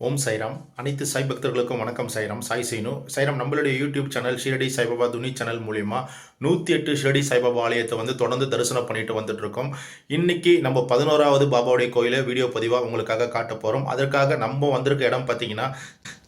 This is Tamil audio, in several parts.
ஓம் சைராம். அனைத்து சாய் பக்தர்களுக்கும் வணக்கம் சைராம். சாய் சீனு. சைராம் நம்மளுடைய யூடியூப் சேனல் ஷீரடி சாய்பாபா துணி சேனல் மூலிமா நூற்றி எட்டு ஷீரடி சாய்பாபா ஆலயத்தை வந்து தொடர்ந்து தரிசனம் பண்ணிட்டு வந்துட்டு இருக்கோம் இன்னைக்கு நம்ம பதினோராவது பாபாவுடைய கோயிலை வீடியோ பதிவாக உங்களுக்காக காட்ட போகிறோம் அதற்காக நம்ம வந்திருக்க இடம் பார்த்தீங்கன்னா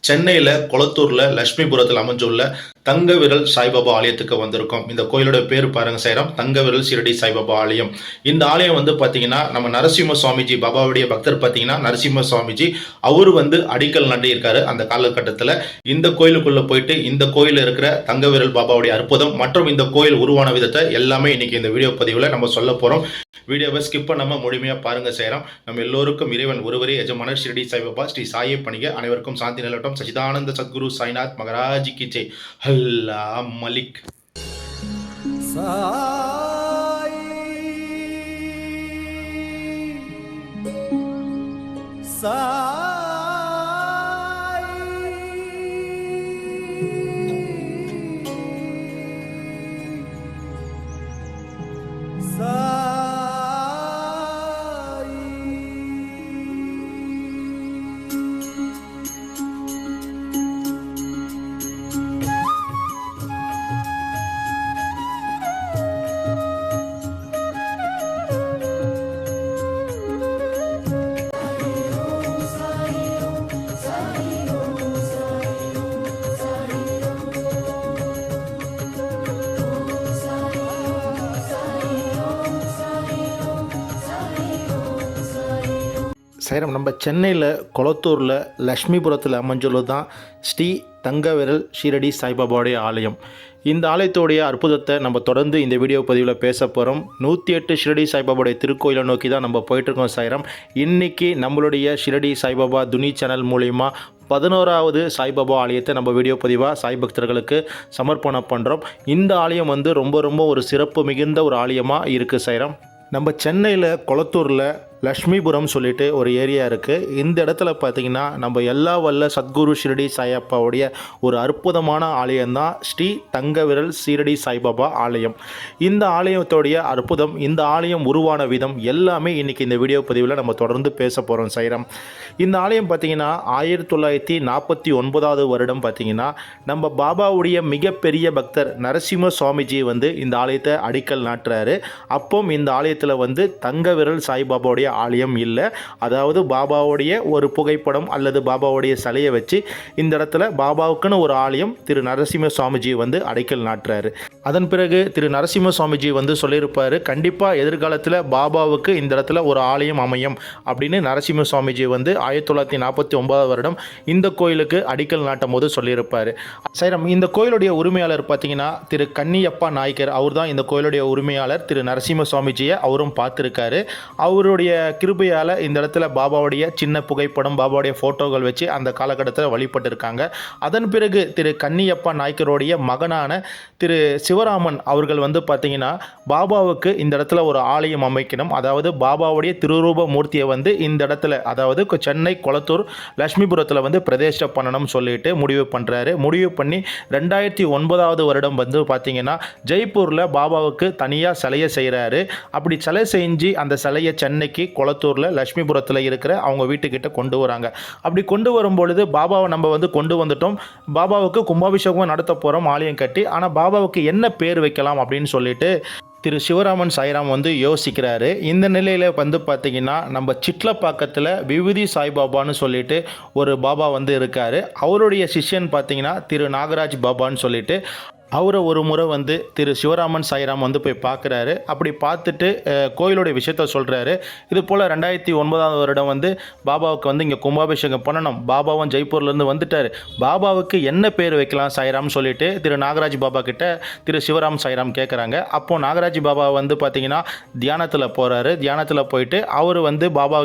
சென்னையில் கொளத்தூரில் லட்சுமிபுரத்தில் அமைஞ்சுள்ள தங்க விரல் சாய்பாபா ஆலயத்துக்கு வந்திருக்கோம். இந்த கோயிலோட பேர் பாருங்க சைராம் தங்க விரல் சிரடி சாய்பாபா ஆலயம். இந்த ஆலயம் வந்து பார்த்தீங்கன்னா நம்ம நரசிம்ம சுவாமிஜி பாபாவுடைய பக்தர் பார்த்தீங்கன்னா நரசிம்ம சுவாமிஜி அவர் வந்து அடிக்கல் நாட்டியிருக்காரு அந்த காலகட்டத்தில். இந்த கோயிலுக்குள்ள போயிட்டு இந்த கோயிலில் இருக்கிற தங்க விரல் பாபாவுடைய அற்புதம் மற்றும் இந்த கோயில் உருவான விதத்தை எல்லாமே இன்னைக்கு இந்த வீடியோ பதிவில் நம்ம சொல்ல போகிறோம் வீடியோவை ஸ்கிப் பண்ணாமல் முழுமையாக பாருங்க சேரம். நம்ம எல்லோருக்கும் இறைவன் ஒருவரே எஜமானர் ஷிரடி சாய்பாபா ஸ்ரீ சாயை பணிக அனைவருக்கும் சாந்தி நிலவட்டம். சச்சிதானந்த சத்குரு சாய்நாத் மகராஜி கி ஜெய். அல்லா மலிக் சாய் சேரம் நம்ம சென்னையில் கொளத்தூரில் லக்ஷ்மிபுரத்தில் அமைஞ்சுள்ளது தான் ஸ்ரீ தங்கவிரல் ஷீரடி சாய்பாபாவுடைய ஆலயம். இந்த ஆலயத்தோடைய அற்புதத்தை நம்ம தொடர்ந்து இந்த வீடியோ பதிவில் பேச போகிறோம். நூற்றி எட்டு ஷிரடி சாய்பாபாவுடைய திருக்கோயிலை நோக்கி தான் நம்ம போயிட்டுருக்கோம் சாயிரம். இன்னைக்கு நம்மளுடைய ஷிரடி சாய்பாபா துனி சேனல் மூலிமா பதினோராவது சாய்பாபா ஆலயத்தை நம்ம வீடியோ பதிவாக சாய் பக்தர்களுக்கு சமர்ப்பணம் பண்ணுறோம். இந்த ஆலயம் வந்து ரொம்ப ரொம்ப ஒரு சிறப்பு மிகுந்த ஒரு ஆலயமாக இருக்குது சைரம் நம்ம சென்னையில் கொளத்தூரில் லக்ஷ்மிபுரம் சொல்லிட்டு ஒரு ஏரியா இருக்குது இந்த இடத்துல பார்த்தீங்கன்னா நம்ம எல்லா வல்ல சத்குரு ஷிரடி சாயப்பாவுடைய ஒரு அற்புதமான ஆலயம்தான் ஸ்ரீ தங்கவிரல் சீரடி சாய்பாபா ஆலயம். இந்த ஆலயத்தோடைய அற்புதம் இந்த ஆலயம் உருவான விதம் எல்லாமே இன்றைக்கி இந்த வீடியோ பதிவில் நம்ம தொடர்ந்து பேச போகிறோம் சைரம். இந்த ஆலயம் பார்த்தீங்கன்னா ஆயிரத்தி தொள்ளாயிரத்தி நாற்பத்தி ஒன்பதாவது வருடம் பார்த்தீங்கன்னா நம்ம பாபாவுடைய மிகப்பெரிய பக்தர் நரசிம்ம சுவாமிஜி வந்து இந்த ஆலயத்தை அடிக்கல் நாட்டுறாரு. அப்போ இந்த ஆலயத்தில் வந்து தங்கவிரல் சாய்பாபாவுடைய ஆலயம் இல்லை. அதாவது பாபாவுடைய ஒரு புகைப்படம் அல்லது பாபாவுடைய சிலையை வச்சு இந்த இடத்துல பாபாவுக்குன்னு ஒரு ஆலயம் திரு நரசிம்ம சுவாமிஜி வந்து அடைக்கல் நாட்டுறாரு. அதன் பிறகு திரு நரசிம்ம சுவாமிஜி வந்து சொல்லியிருப்பார் கண்டிப்பாக எதிர்காலத்தில் பாபாவுக்கு இந்த இடத்துல ஒரு ஆலயம் அமையும். அப்படின்னு நரசிம்ம சுவாமிஜி வந்து ஆயிரத்தி தொள்ளாயிரத்தி நாற்பத்தி ஒன்பதாவது வருடம் இந்த கோயிலுக்கு அடிக்கல் நாட்டும் போது சொல்லியிருப்பார். சைரம் இந்த கோயிலுடைய உரிமையாளர் பார்த்தீங்கன்னா திரு கன்னியப்பா நாயக்கர். அவர் தான் இந்த கோயிலுடைய உரிமையாளர். திரு நரசிம்ம சுவாமிஜியை அவரும் பார்த்துருக்காரு. அவருடைய கிருபையால் இந்த இடத்துல பாபாவுடைய சின்ன புகைப்படம் பாபாவுடைய ஃபோட்டோகள் வச்சு அந்த காலகட்டத்தில் வழிபட்டிருக்காங்க. அதன் பிறகு திரு கன்னியப்பா நாய்க்கருடைய மகனான திரு சிவராமன் அவர்கள் வந்து பார்த்தீங்கன்னா பாபாவுக்கு இந்த இடத்துல ஒரு ஆலயம் அமைக்கணும். அதாவது பாபாவுடைய திருரூப மூர்த்தியை வந்து இந்த இடத்துல அதாவது சென்னை கொளத்தூர் லட்சுமிபுரத்தில் வந்து பிரதிஷ்டை பண்ணணும்னு சொல்லிட்டு முடிவு பண்ணுறாரு முடிவு பண்ணி ரெண்டாயிரத்தி ஒன்பதாவது வருடம் வந்து பார்த்தீங்கன்னா ஜெய்ப்பூரில் பாபாவுக்கு தனியாக சிலையை செய்கிறாரு அப்படி சிலை செஞ்சு அந்த சிலையை சென்னைக்கு கொளத்தூரில் லட்சுமிபுரத்தில் இருக்கிற அவங்க வீட்டுக்கிட்ட கொண்டு வராங்க. அப்படி கொண்டு வரும்பொழுது பாபாவை நம்ம வந்து கொண்டு வந்துட்டோம். பாபாவுக்கு கும்பாபிஷேகம் நடத்த போகிறோம் ஆலயம் கட்டி. ஆனால் பாபாவுக்கு என்ன பேர் வைக்கலாம் அப்படின்னு சொல்லிட்டு திரு சிவராமன் சாய்ராம் வந்து யோசிக்கிறாரு. இந்த நிலையில் வந்து பார்த்தீங்கன்னா நம்ம சிட்லப்பாக்கத்தில் விபூதி சாய்பாபான்னு சொல்லிட்டு ஒரு பாபா வந்து இருக்கார். அவருடைய சிஷ்யன் பார்த்திங்கன்னா திரு நாகராஜ் பாபான்னு சொல்லிட்டு அவரை ஒரு முறை வந்து திரு சிவராமன் சாய்ராம் வந்து போய் பார்க்குறாரு. அப்படி பார்த்துட்டு கோயிலுடைய விஷயத்த சொல்கிறாரு இது போல் ரெண்டாயிரத்தி ஒன்பதாவது வருடம் வந்து பாபாவுக்கு வந்து இங்கே கும்பாபிஷேகம் பண்ணணும். பாபாவும் ஜெய்ப்பூர்லேருந்து வந்துட்டார். பாபாவுக்கு என்ன பேர் வைக்கலாம் சாய்ராம்னு சொல்லிட்டு திரு நாகராஜ் பாபா கிட்ட திரு சிவராம் சாய்ராம் கேட்குறாங்க அப்போது நாகராஜ் பாபா வந்து பார்த்தீங்கன்னா தியானத்தில் போகிறாரு தியானத்தில் போயிட்டு அவர் வந்து பாபா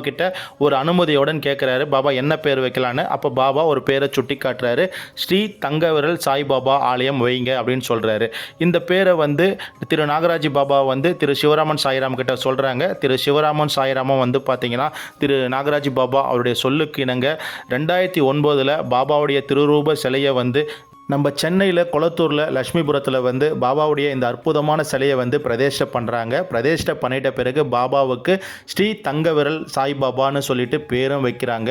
ஒரு அனுமதியுடன் கேட்குறாரு பாபா என்ன பேர் வைக்கலான்னு. அப்போ பாபா ஒரு பேரை சுட்டி காட்டுறாரு ஸ்ரீ தங்கவிரல் சாய்பாபா ஆலயம் வைங்க அப்படின்னு சொல்கிறாரு இந்த பேரை வந்து திரு நாகராஜ் பாபா வந்து திரு சிவராமன் சாய்ராம் கிட்ட சொல்கிறாங்க திரு சிவராமன் சாய்ராமும் வந்து பார்த்தீங்கன்னா திரு நாகராஜ் பாபா அவருடைய சொல்லுக்கு இணங்க ரெண்டாயிரத்தி ஒன்பதில் பாபாவுடைய திருரூப சிலையை வந்து நம்ம சென்னையில் கொளத்தூரில் லக்ஷ்மிபுரத்தில் வந்து பாபாவுடைய இந்த அற்புதமான சிலையை வந்து பிரதிஷ்டை பண்ணுறாங்க பிரதிஷ்டை பண்ணிட்ட பிறகு பாபாவுக்கு ஸ்ரீ தங்கவிரல் சாய்பாபான்னு சொல்லிட்டு பேரும் வைக்கிறாங்க.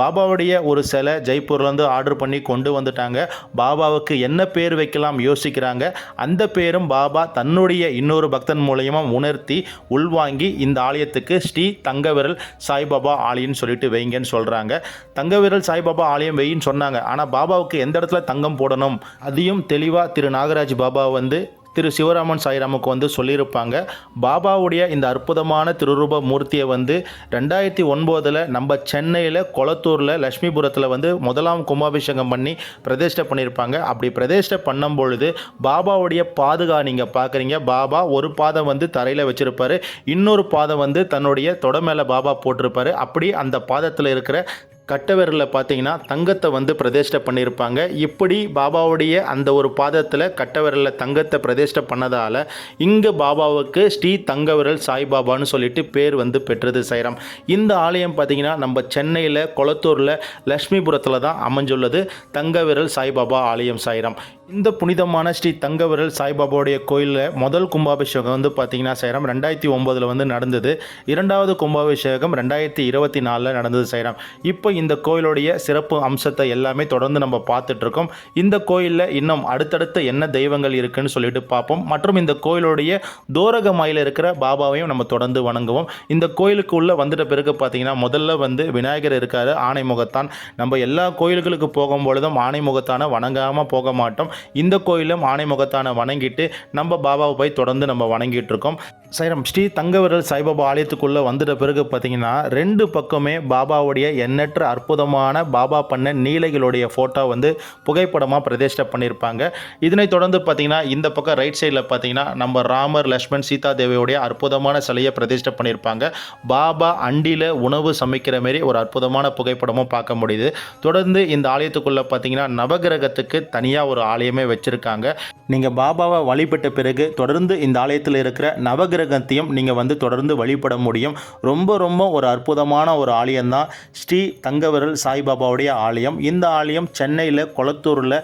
பாபாவுடைய ஒரு சிலை ஜெய்ப்பூர்லேருந்து ஆர்டர் பண்ணி கொண்டு வந்துட்டாங்க. பாபாவுக்கு என்ன பேர் வைக்கலாம் யோசிக்கிறாங்க. அந்த பேரும் பாபா தன்னுடைய இன்னொரு பக்தன் மூலயமா உணர்த்தி உள்வாங்கி இந்த ஆலயத்துக்கு ஸ்ரீ தங்கவிரல் சாய்பாபா ஆலயம்னு சொல்லிட்டு வைங்கன்னு சொல்கிறாங்க தங்கவிரல் சாய்பாபா ஆலயம் வெயின்னு சொன்னாங்க. ஆனால் பாபாவுக்கு எந்த இடத்துல தங்கம் போடணும் அதையும் தெளிவாக திரு நாகராஜ் பாபா வந்து திரு சிவராமன் சாய்ராமுக்கு வந்து சொல்லியிருப்பாங்க. பாபாவுடைய இந்த அற்புதமான திருரூப மூர்த்தியை வந்து ரெண்டாயிரத்தி ஒன்பதில் நம்ம சென்னையில் கொளத்தூரில் லக்ஷ்மிபுரத்தில் வந்து முதலாம் கும்பாபிஷேகம் பண்ணி பிரதிஷ்டை பண்ணியிருப்பாங்க. அப்படி பிரதிஷ்டை பண்ணும் பொழுது பாபாவுடைய பாதுகா நீங்கள் பார்க்குறீங்க பாபா ஒரு பாதம் வந்து தரையில் வச்சுருப்பார். இன்னொரு பாதம் வந்து தன்னுடைய தொட மேலே பாபா போட்டிருப்பாரு. அப்படி அந்த பாதத்தில் இருக்கிற கட்டவிரலில் பார்த்தீங்கன்னா தங்கத்தை வந்து பிரதிஷ்டை பண்ணியிருப்பாங்க இப்படி பாபாவுடைய அந்த ஒரு பாதத்தில் கட்டவிரலில் தங்கத்தை பிரதிஷ்டை பண்ணதால் இங்கே பாபாவுக்கு ஸ்ரீ தங்கவிரல் சாய்பாபான்னு சொல்லிட்டு பேர் வந்து பெற்றது சைராம். இந்த ஆலயம் பார்த்தீங்கன்னா நம்ம சென்னையில் கொளத்தூரில் லக்ஷ்மிபுரத்தில் தான் அமைஞ்சுள்ளது தங்கவிரல் சாய்பாபா ஆலயம் சாய்ராம் இந்த புனிதமான ஸ்ரீ தங்கவரல் சாய்பாபாவுடைய கோயிலில் முதல் கும்பாபிஷேகம் வந்து பார்த்தீங்கன்னா சைராம் ரெண்டாயிரத்தி ஒம்போதில் வந்து நடந்தது. இரண்டாவது கும்பாபிஷேகம் ரெண்டாயிரத்தி இருபத்தி நாலில் நடந்தது சைராம் இப்போ இந்த கோயிலுடைய சிறப்பு அம்சத்தை எல்லாமே தொடர்ந்து நம்ம பார்த்துட்ருக்கோம். இந்த கோயிலில் இன்னும் அடுத்தடுத்த என்ன தெய்வங்கள் இருக்குன்னு சொல்லிட்டு பார்ப்போம். மற்றும் இந்த கோயிலுடைய தோரக தோரகமாயில் இருக்கிற பாபாவையும் நம்ம தொடர்ந்து வணங்குவோம். இந்த கோயிலுக்கு உள்ள வந்துட்ட பிறகு பார்த்தீங்கன்னா முதல்ல வந்து விநாயகர் இருக்காரு ஆணைமுகத்தான் நம்ம எல்லா கோயில்களுக்கு போகும் பொழுதும் ஆனை முகத்தான வணங்காமல் போக மாட்டோம். இந்த கோயிலும் ஆணைமுகத்தான வணங்கிட்டு நம்ம பாபாவை போய் தொடர்ந்து நம்ம வணங்கிட்டு இருக்கோம் சைரம் ஸ்ரீ தங்கவிரல் சாய்பாபா ஆலயத்துக்குள்ளே வந்துட்ட பிறகு பார்த்தீங்கன்னா ரெண்டு பக்கமே பாபாவுடைய எண்ணற்ற அற்புதமான பாபா பண்ண நீலைகளுடைய ஃபோட்டோ வந்து புகைப்படமாக பிரதிஷ்டை பண்ணியிருப்பாங்க இதனைத் தொடர்ந்து பார்த்தீங்கன்னா இந்த பக்கம் ரைட் சைடில் பார்த்தீங்கன்னா நம்ம ராமர் லக்ஷ்மண் சீதா தேவியுடைய அற்புதமான சிலையை பிரதிஷ்டை பண்ணியிருப்பாங்க பாபா அண்டியில் உணவு சமைக்கிற மாரி ஒரு அற்புதமான புகைப்படமும் பார்க்க முடியுது. தொடர்ந்து இந்த ஆலயத்துக்குள்ளே பார்த்தீங்கன்னா நவகிரகத்துக்கு தனியாக ஒரு ஆலயம் வச்சுருக்காங்க. நீங்கள் பாபாவை வழிபட்ட பிறகு தொடர்ந்து இந்த ஆலயத்தில் இருக்கிற நவகிரகத்தையும் நீங்கள் வந்து தொடர்ந்து வழிபட முடியும். ரொம்ப ரொம்ப ஒரு அற்புதமான ஒரு ஆலயம்தான் ஸ்ரீ தங்கவிரல் சாய்பாபாவுடைய ஆலயம். இந்த ஆலயம் சென்னையில் கொளத்தூரில்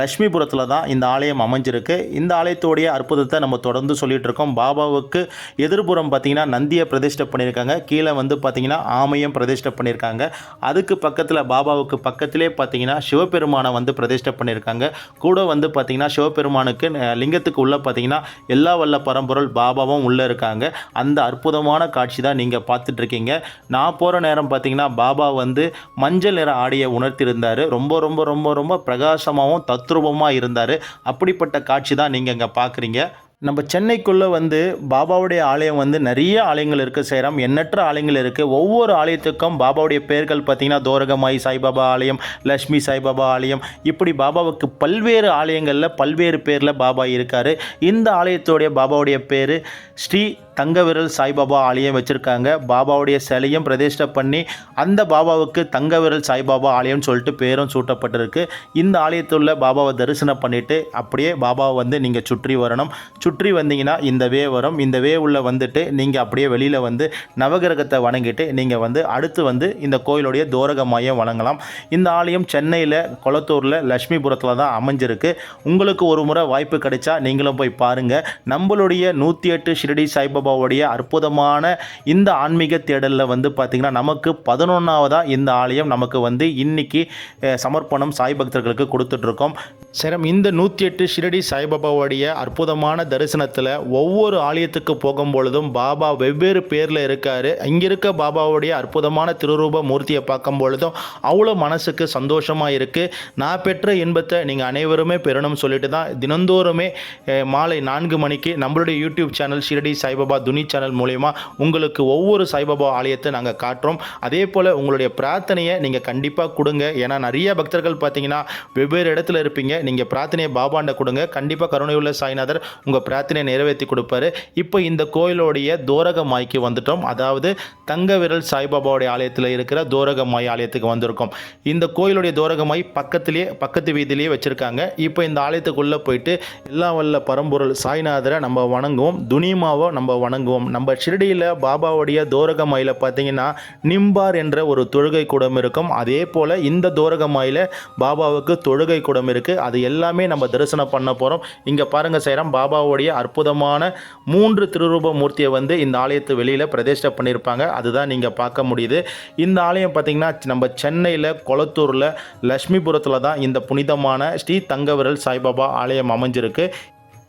லக்ஷ்மிபுரத்தில் தான் இந்த ஆலயம் அமைஞ்சிருக்கு. இந்த ஆலயத்தோடைய அற்புதத்தை நம்ம தொடர்ந்து சொல்லிகிட்டு இருக்கோம் பாபாவுக்கு எதிர்புறம் பார்த்தீங்கன்னா நந்தியை பிரதிஷ்டை பண்ணியிருக்காங்க. கீழே வந்து பார்த்திங்கன்னா ஆமையும் பிரதிஷ்டை பண்ணியிருக்காங்க. அதுக்கு பக்கத்தில் பாபாவுக்கு பக்கத்திலே பார்த்தீங்கன்னா சிவபெருமானை வந்து பிரதிஷ்டை பண்ணியிருக்காங்க. கூட வந்து பார்த்திங்கன்னா சிவபெருமானுக்கு லிங்கத்துக்கு உள்ளே பார்த்தீங்கன்னா எல்லா வல்ல பரம்பொருள் பாபாவும் உள்ளே இருக்காங்க. அந்த அற்புதமான காட்சி தான் நீங்கள் பார்த்துட்ருக்கீங்க. நான் போகிற நேரம் பார்த்தீங்கன்னா பாபா வந்து மஞ்சள் நிற ஆடையை உணர்த்தியிருந்தார். ரொம்ப ரொம்ப ரொம்ப ரொம்ப பிரகாசமாகவும் தத்ரூபமாக இருந்தார். அப்படிப்பட்ட காட்சி தான் நீங்கள் இங்கே பார்க்குறீங்க நம்ம சென்னைக்குள்ளே வந்து பாபாவுடைய ஆலயம் வந்து நிறைய ஆலயங்கள் இருக்குது சேரம். எண்ணற்ற ஆலயங்கள் இருக்குது ஒவ்வொரு ஆலயத்துக்கும் பாபாவுடைய பெயர்கள் பார்த்திங்கன்னா தோரகமாய் சாய்பாபா ஆலயம் லக்ஷ்மி சாய்பாபா ஆலயம். இப்படி பாபாவுக்கு பல்வேறு ஆலயங்களில் பல்வேறு பேரில் பாபா இருக்கார். இந்த ஆலயத்துடைய பாபாவுடைய பேர் ஸ்ரீ தங்கவிரல் சாய்பாபா ஆலயம் வச்சுருக்காங்க. பாபாவுடைய சிலையும் பிரதிஷ்டை பண்ணி அந்த பாபாவுக்கு தங்கவிரல் சாய்பாபா ஆலயம்னு சொல்லிட்டு பேரும் சூட்டப்பட்டிருக்கு. இந்த ஆலயத்துள்ள பாபாவை தரிசனம் பண்ணிவிட்டு அப்படியே பாபாவை வந்து நீங்கள் சுற்றி வரணும். சுற்றி வந்தீங்கன்னா இந்த வே வரும். இந்த வே உள்ள வந்துட்டு நீங்கள் அப்படியே வெளியில் வந்து நவகிரகத்தை வணங்கிட்டு நீங்கள் வந்து அடுத்து வந்து இந்த கோயிலுடைய தோரகமாயம் வணங்கலாம். இந்த ஆலயம் சென்னையில் கொளத்தூரில் லக்ஷ்மிபுரத்தில் தான் அமைஞ்சிருக்கு. உங்களுக்கு ஒரு முறை வாய்ப்பு கிடைச்சா நீங்களும் போய் பாருங்கள் நம்மளுடைய நூற்றி எட்டு ஷிரடி சாய்பாபா சாய்பாபாவுடைய அற்புதமான இந்த ஆன்மீக தேடலில் வந்து பார்த்திங்கன்னா நமக்கு பதினொன்றாவதாக இந்த ஆலயம் நமக்கு வந்து இன்னைக்கு சமர்ப்பணம் சாய் பக்தர்களுக்கு கொடுத்துட்ருக்கோம். சரம் இந்த நூற்றி எட்டு ஷிரடி சாய்பாபாவுடைய அற்புதமான தரிசனத்தில் ஒவ்வொரு ஆலயத்துக்கு போகும் பொழுதும் பாபா வெவ்வேறு பேரில் இருக்கார். இங்கே இருக்க பாபாவுடைய அற்புதமான திருரூப மூர்த்தியை பார்க்கும் பொழுதும் அவ்வளோ மனசுக்கு சந்தோஷமாக இருக்குது நான் பெற்ற இன்பத்தை நீங்கள் அனைவருமே பெறணும்னு சொல்லிட்டு தான் தினந்தோறுமே மாலை நான்கு மணிக்கு நம்மளுடைய YouTube channel Shirdi Saibaba Dhuni channel மூலயமா உங்களுக்கு ஒவ்வொரு சாய்பாபா ஆலயத்தை நாங்கள் காட்டுறோம். அதே போல் உங்களுடைய பிரார்த்தனையை நீங்கள் கண்டிப்பாக கொடுங்க. ஏன்னா நிறைய பக்தர்கள் பார்த்தீங்கன்னா வெவ்வேறு இடத்துல இருப்பீங்க. நீங்கள் பிரார்த்தனையை பாபாண்ட கொடுங்க. கண்டிப்பாக கருணையுள்ள சாய்நாதர் உங்கள் பிரார்த்தனையை நிறைவேற்றி கொடுப்பாரு. இப்போ இந்த கோயிலுடைய தோரகமாய்க்கு வந்துட்டோம். அதாவது தங்க விரல் சாய்பாபாவுடைய ஆலயத்தில் இருக்கிற தோரகமாய் ஆலயத்துக்கு வந்திருக்கோம். இந்த கோயிலுடைய தோரகமாய் பக்கத்திலேயே பக்கத்து வீதியிலேயே வச்சுருக்காங்க. இப்போ இந்த ஆலயத்துக்குள்ளே போயிட்டு எல்லா வல்ல பரம்பொருள் சாய்நாதரை நம்ம வணங்குவோம். துனிமாவை நம்ம வணங்குவோம். நம்ம ஷிரடியில் பாபாவுடைய தோரகமாயில் பார்த்தீங்கன்னா நிம்பார் என்ற ஒரு தொழுகை கூடம் இருக்கும். அதே போல் இந்த தோரகமாயில் பாபாவுக்கு தொழுகை கூடம் இருக்குது அது எல்லாமே நம்ம தரிசனம் பண்ண போகிறோம் இங்கே பாருங்கள் சைரம் பாபாவுடைய அற்புதமான மூன்று திருரூப மூர்த்தியை வந்து இந்த ஆலயத்து வெளியில் பிரதிஷ்டை பண்ணியிருப்பாங்க. அதுதான் நீங்கள் பார்க்க முடியுது. இந்த ஆலயம் பார்த்திங்கன்னா நம்ம சென்னையில் கொளத்தூரில் லக்ஷ்மிபுரத்தில் தான் இந்த புனிதமான ஸ்ரீ தங்கவிரல் சாய்பாபா ஆலயம் அமைஞ்சிருக்கு.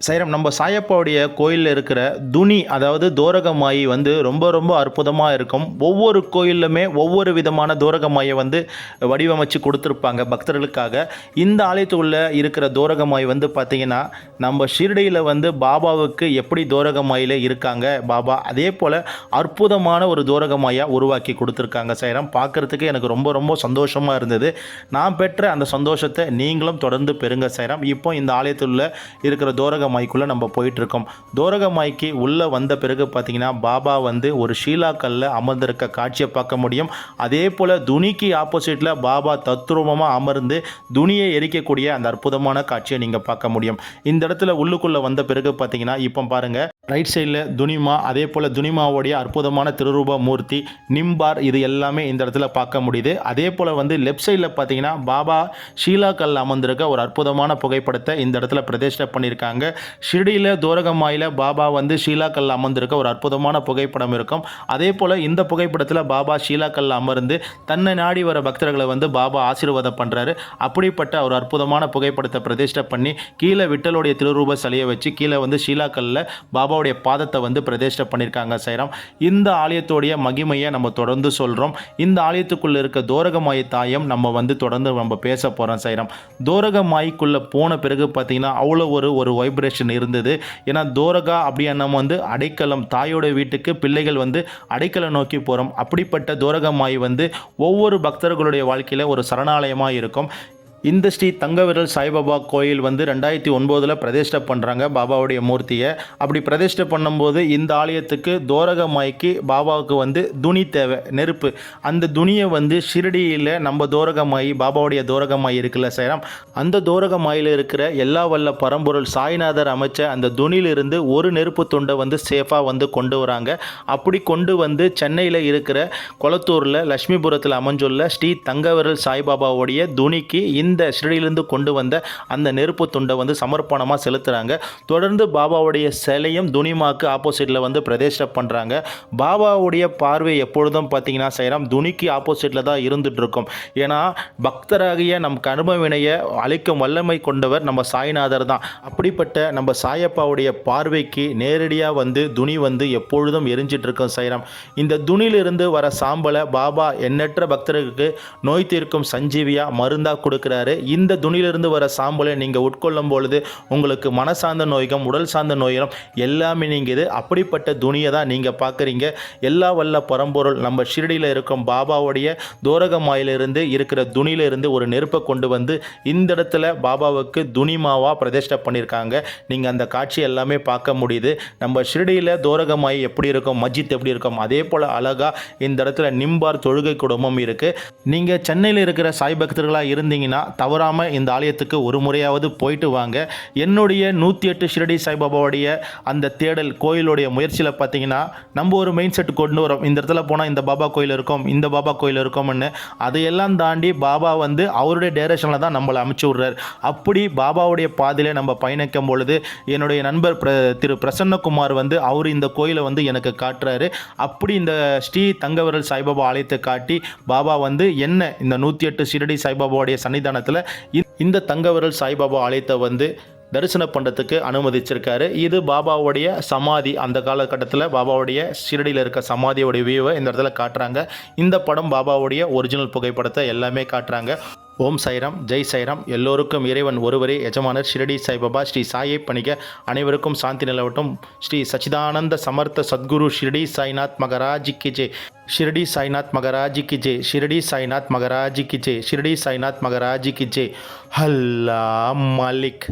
சைரம் நம்ம சாயப்பாவுடைய கோயிலில் இருக்கிற துணி அதாவது தோரகமாயி வந்து ரொம்ப ரொம்ப அற்புதமாக இருக்கும். ஒவ்வொரு கோயிலுமே ஒவ்வொரு விதமான தோரகமாயை வந்து வடிவமைச்சு கொடுத்துருப்பாங்க பக்தர்களுக்காக. இந்த ஆலயத்துக்குள்ளே இருக்கிற தோரகமாய் வந்து பார்த்திங்கன்னா நம்ம ஷிரடியில் வந்து பாபாவுக்கு எப்படி தோரகமாயில் இருக்காங்க பாபா அதே போல் அற்புதமான ஒரு தோரகமாயாக உருவாக்கி கொடுத்துருக்காங்க சைரம். பார்க்குறதுக்கு எனக்கு ரொம்ப ரொம்ப சந்தோஷமாக இருந்தது. நான் பெற்ற அந்த சந்தோஷத்தை நீங்களும் தொடர்ந்து பெறுங்க சைரம். இப்போ இந்த ஆலயத்தில் இருக்கிற தோரகமாய்க்குள்ளே நம்ம போயிட்டுருக்கோம். தோரக மாய்க்கு உள்ளே வந்த பிறகு பார்த்தீங்கன்னா பாபா வந்து ஒரு ஷீலா அமர்ந்திருக்க காட்சியை பார்க்க முடியும். அதே போல் துணிக்கு ஆப்போசிட்டில் பாபா தத்ரூபமாக அமர்ந்து துணியை எரிக்கக்கூடிய அந்த அற்புதமான காட்சியை நீங்கள் பார்க்க முடியும். இந்த இடத்துல உள்ளுக்குள்ளே வந்த பிறகு பார்த்தீங்கன்னா இப்போ பாருங்கள் ரைட் சைடில் துனிமா அதே போல் துனிமாவுடைய அற்புதமான திருரூப மூர்த்தி நிம்பார் இது எல்லாமே இந்த இடத்துல பார்க்க முடியுது. அதே போல் வந்து லெஃப்ட் சைடில் பார்த்தீங்கன்னா பாபா ஷீலா கல் அமர்ந்திருக்க ஒரு அற்புதமான புகைப்படத்தை இந்த இடத்துல பிரதிஷ்டை பண்ணியிருக்காங்க. ஷிர்டியில் தோரகமாயில் பாபா வந்து ஷீலா கல் அமர்ந்திருக்க ஒரு அற்புதமான புகைப்படம் இருக்கும். அதே போல் இந்த புகைப்படத்தில் பாபா ஷீலா கல் அமர்ந்து தன்னை நாடி வர பக்தர்களை வந்து பாபா ஆசீர்வாதம் பண்ணுறாரு அப்படிப்பட்ட ஒரு அற்புதமான புகைப்படத்தை பிரதிஷ்டை பண்ணி கீழே விட்டலுடைய திருரூப சிலையை வச்சு கீழே வந்து ஷீலா கல்லில் பாபாவுடைய பாதத்தை வந்து பிரதிஷ்டை பண்ணியிருக்காங்க சைராம். இந்த ஆலயத்தோடைய மகிமையை நம்ம தொடர்ந்து சொல்கிறோம் இந்த ஆலயத்துக்குள்ளே இருக்க தோரகமாய் தாயம் நம்ம வந்து தொடர்ந்து நம்ம பேச போகிறோம் சைராம். தோரகமாய்க்குள்ளே போன பிறகு பார்த்திங்கன்னா அவ்வளோ ஒரு ஒரு வைப்ரேஷன் இருந்தது. ஏன்னா தோரகா அப்படி நம்ம வந்து அடைக்கலம் தாயோட வீட்டுக்கு பிள்ளைகள் வந்து அடைக்கலம் நோக்கி போகிறோம் அப்படிப்பட்ட தோரகமாய் வந்து ஒவ்வொரு பக்தர்களுடைய வாழ்க்கையில் ஒரு சரணாலயமாக இருக்கும். இந்த ஸ்ரீ தங்கவிரல் சாய்பாபா கோயில் வந்து ரெண்டாயிரத்தி ஒன்பதில் பிரதிஷ்டை பண்ணுறாங்க பாபாவுடைய மூர்த்தியை. அப்படி பிரதிஷ்டை பண்ணும்போது இந்த ஆலயத்துக்கு தோரகமாய்க்கு பாபாவுக்கு வந்து துணி தேவை நெருப்பு. அந்த துணியை வந்து ஷிரடியில் நம்ம தோரகமாயி பாபாவுடைய தோரகமாய் இருக்குல்ல சேரம்? அந்த தோரகமாயில் இருக்கிற எல்லா வல்ல பரம்பொருள் சாய்நாதர் அமைச்ச அந்த துணியிலிருந்து ஒரு நெருப்பு துண்டை வந்து சேஃபாக வந்து கொண்டு வராங்க. அப்படி கொண்டு வந்து சென்னையில் இருக்கிற கொளத்தூரில் லட்சுமிபுரத்தில் அமைஞ்சுள்ள ஸ்ரீ தங்கவிரல் சாய்பாபாவுடைய துணிக்கு இந்த இந்த ஷிரடியிலிருந்து கொண்டு வந்த அந்த நெருப்பு துண்டை வந்து சமர்ப்பணமாக செலுத்துகிறாங்க தொடர்ந்து பாபாவுடைய சிலையும் துனிமாக்கு ஆப்போசிட்டில் வந்து பிரதிஷ்டை பண்ணுறாங்க பாபாவுடைய பார்வை எப்பொழுதும் பார்த்தீங்கன்னா செய்கிறோம் துணிக்கு ஆப்போசிட்டில் தான் இருந்துகிட்ருக்கும் ஏன்னா பக்தராகிய நம் கர்ம வினையை அழிக்கும் வல்லமை கொண்டவர் நம்ம சாய்நாதர் தான். அப்படிப்பட்ட நம்ம சாயப்பாவுடைய பார்வைக்கு நேரடியாக வந்து துணி வந்து எப்பொழுதும் எரிஞ்சிட்டு இருக்கும் இந்த துணிலிருந்து வர சாம்பலை பாபா எண்ணற்ற பக்தர்களுக்கு நோய் தீர்க்கும் சஞ்சீவியாக மருந்தாக கொடுக்குறாரு. இந்த துணியிலிருந்து வர சாம்பலை நீங்கள் உட்கொள்ளும் பொழுது உங்களுக்கு மனசார்ந்த நோய்களும் உடல் சார்ந்த நோய்களும் எல்லாமே நீங்குது. அப்படிப்பட்ட துணியை தான் நீங்கள் பார்க்குறீங்க. எல்லா வல்ல பரம்பொருள் நம்ம ஷிரடியில் இருக்கும் பாபாவுடைய தோரகமாயிலிருந்து இருக்கிற துணியிலிருந்து ஒரு நெருப்பை கொண்டு வந்து இந்த இடத்துல பாபாவுக்கு துணிமாவாக பிரதிஷ்டை பண்ணியிருக்காங்க. நீங்கள் அந்த காட்சி எல்லாமே பார்க்க முடியுது. நம்ம ஷிரடியில் தோரகமாய் எப்படி இருக்கும் மஜித் எப்படி இருக்கும் அதே போல் அழகாக இந்த இடத்துல நிம்பார் தொழுகை குடும்பம் இருக்குது நீங்கள் சென்னையில் இருக்கிற சாய் பக்தர்களாக இருந்தீங்கன்னா தவறாமல் இந்த ஆலயத்துக்கு ஒரு முறையாவது போயிட்டு வாங்க. என்னுடைய நூற்றி எட்டு ஷிரடி சாய்பாபாவுடைய அந்த தேடல் கோயிலுடைய முயற்சியில் பார்த்தீங்கன்னா நம்ம ஒரு மெயின் செட் கொண்டு வரோம். இந்த இடத்துல போனால் இந்த பாபா கோயில் இருக்கும் இந்த பாபா கோயில் இருக்கும்னு. அதையெல்லாம் தாண்டி பாபா வந்து அவருடைய டைரக்ஷனில் தான் நம்மளை அமுச்சு விட்றாரு. அப்படி பாபாவுடைய பாதையில் நம்ம பயணிக்கும் பொழுது என்னுடைய நண்பர் பிர திரு பிரசன்னகுமார் வந்து அவர் இந்த கோயிலை வந்து எனக்கு காட்டுறாரு. அப்படி இந்த ஸ்ரீ தங்கவரல் சாய்பாபா ஆலயத்தை காட்டி பாபா வந்து என்ன இந்த நூற்றி எட்டு ஷிரடி சாய்பாபாவுடைய சன்னிதானத்தில் இந்த தங்கவரல் சாய்பாபா ஆலயத்தை வந்து தரிசனம் பண்ணுறதுக்கு அனுமதிச்சிருக்காரு. இது பாபாவுடைய சமாதி அந்த காலகட்டத்தில் பாபாவுடைய ஷிரடியில் இருக்க சமாதியோடைய வியூவை இந்த இடத்துல காட்டுறாங்க. இந்த படம் பாபாவுடைய ஒரிஜினல் புகைப்படத்தை எல்லாமே காட்டுறாங்க. ஓம் சைராம் ஜெய் சைராம். எல்லோருக்கும் இறைவன் ஒருவரே எஜமானர் ஷிரடி சாய்பாபா ஸ்ரீ சாயை பணிக. அனைவருக்கும் சாந்தி நிலவட்டும். ஸ்ரீ சச்சிதானந்த சமர்த்த சத்குரு ஷிரடி சாய்நாத் மகராஜி கி ஜெய் ஷிரடி சாய்நாத் மகராஜி கி ஜெய் ஷிரடி சாய்நாத் மகராஜி கி ஜெய் ஷிரடி சாய்நாத் மகராஜி கி ஜெய் ஹல்லா மாலிக்.